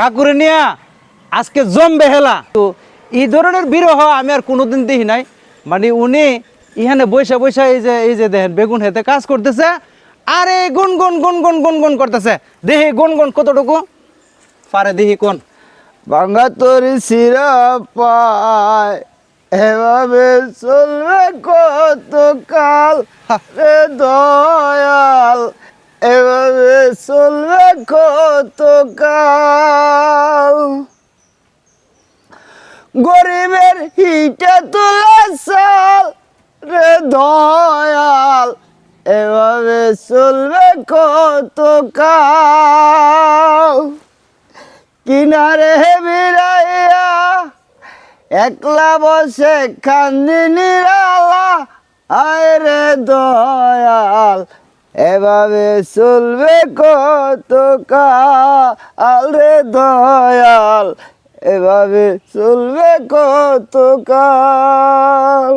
কাকুরে নিয়া আজকে জমবে হেলা। তো এই ধরনের বিরহ আমি আর কোনোদিন দেখি নাই। মানে উনি ইহানে বৈশা বৈশা এই যে এই যে দেখেন বেগুন হেতে কাজ করতেছে। আরে গুন গুন গুন গুন গুন গুন করতেছে। দেখি গুন গুন কতটুকু? পারে দেখি কোন। ভাঙা তোর শিরা পায়। এভাবে চলবে কত কাল রে এভাবে চলবে কত কাল। গরিবের হিটে তুলে চাল রে দয়াল, এভাবে চলবে কত কাল। কিনারে বিরাইয়া, একলা বসে কান্দি নিরালা, আয় রে দয়াল এভাবে চলবে কত কাল রে দয়াল? এভাবে চলবে কত কাল?